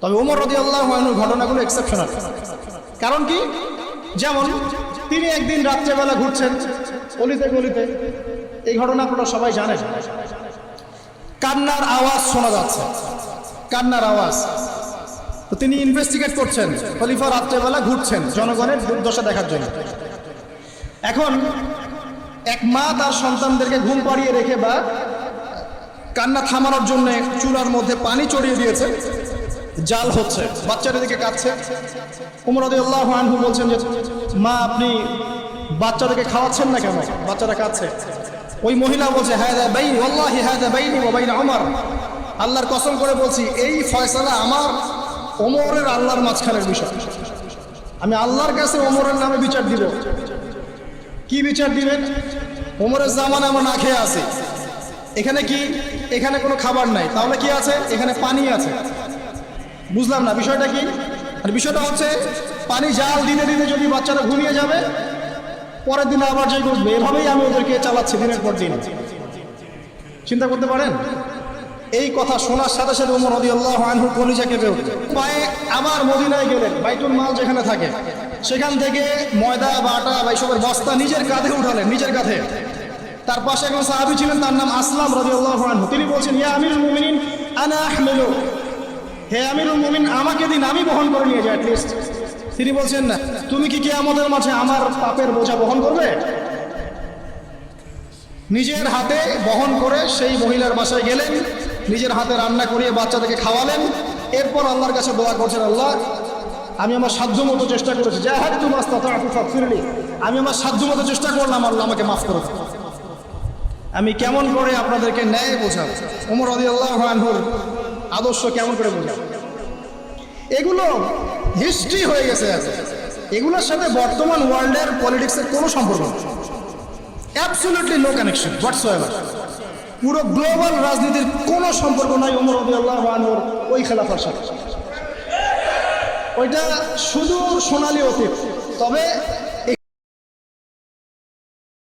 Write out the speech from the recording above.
তবে ওমর রদি আল্লাহ ঘটনাগুলো এক্সেপশনাল কারণ কি? যেমন, তিনি একদিন রাত্রেবেলা ঘুরছেন গলিতে গলিতে। এই ঘটনা আপনারা সবাই জানেন। কান্নার আওয়াজ শোনা যাচ্ছে। কান্নার আওয়াজ। তো তিনি ইনভেস্টিগেট করছেন, খলিফা রাত্রেবেলা ঘুরছেন জনগণের দুর্দশা দেখার জন্য। এখন, এক মা তার সন্তানদেরকে ঘুম পাড়িয়ে রেখে বা কান্না থামানোর জন্য চুলার মধ্যে পানি চড়িয়ে দিয়েছে। জাল হচ্ছে, বাচ্চাদের দিকে কাঁদছে। উমর আল্লাহ আনহু বলছেন যে, মা, আপনি বাচ্চাদেরকে খাওয়াচ্ছেন না কেন? বাচ্চারা কাঁদছে। ওই মহিলা বলছে হ্যাঁ দা বাইন, ওয়াল্লাহি হ্যাঁ দা বাইনি ওয়া বাইনা ওমর আল্লাহর কসম করে বলছি, এই ফয়সালা আমার ওমরের আল্লাহর মাঝখানের বিষয়। আমি আল্লাহর কাছে ওমরের নামে বিচার দিব। কি বিচার দিবেন? ওমরের জামান আমরা না খেয়ে আছে। এখানে কি? এখানে কোনো খাবার নাই। তাহলে কি আছে? এখানে পানি আছে। বুঝলাম না, বিষয়টা কি? আর বিষয়টা হচ্ছে, পানি জাল দিনে দিনে যদি বাচ্চারা ঘুমিয়ে যাবে, পরের দিন আবার যে বুঝবে এভাবেই আমি ওদেরকে চালাচ্ছি দিনের পর দিন। চিন্তা করতে পারেন? এই কথা শোনার সাথে সাথে উমর রদি আল্লাহ আনহু কলিজা কেঁপে পায়ে আবার মদিনায় গেলেন, বাইতুল মাল যেখানে থাকে, সেখান থেকে ময়দা, বাটা বা এইসবের বস্তা নিজের কাঁধে উঠালেন, নিজের কাঁধে। তার পাশে একজন সাহাবি ছিলেন, তার নাম আসলাম রদি আল্লাহ আনহু। তিনি বলছেন, ইয়া আমিরুল মুমিনিন, আনা আহমেলু। হে আমিরুল মুমিন, আমাকে দিন, আমি বহন করে নিয়ে যাই তিনি বলছেন, না, তুমি কি কি আমাদের মাঝে আমার পাপের বোঝা বহন করবে? নিজের হাতে বহন করে সেই মহিলার বাসায় গেলেন, নিজের হাতে রান্না করিয়ে বাচ্চাদেরকে খাওয়ালেন। এরপর আল্লাহর কাছে দোয়া করছেন, আল্লাহ, আমি আমার সাধ্য মতো চেষ্টা করেছি। যা হাত তু মাস্তা ফিরলি আমি আমার সাধ্য মতো চেষ্টা করলাম, আল্লাহ আমাকে মাফ করে আমি কেমন করে আপনাদেরকে ন্যায় বোঝাব? ওমর আদি আল্লাহ আদর্শ কেমন করে বোঝাব? এগুলো হিস্ট্রি হয়ে গেছে। এগুলোর সাথে বর্তমান ওয়ার্ল্ডের পলিটিক্সের কোনো সম্পর্ক নেই। অ্যাবসোলিউটলি নো কানেকশন হোয়াটসোয়েভার পুরো গ্লোবাল রাজনীতির কোনো সম্পর্ক নাই ওমর আল্লাহ আনহর ওই খেলাফার সাথে। ওইটা শুধু সোনালি অতীত। তবে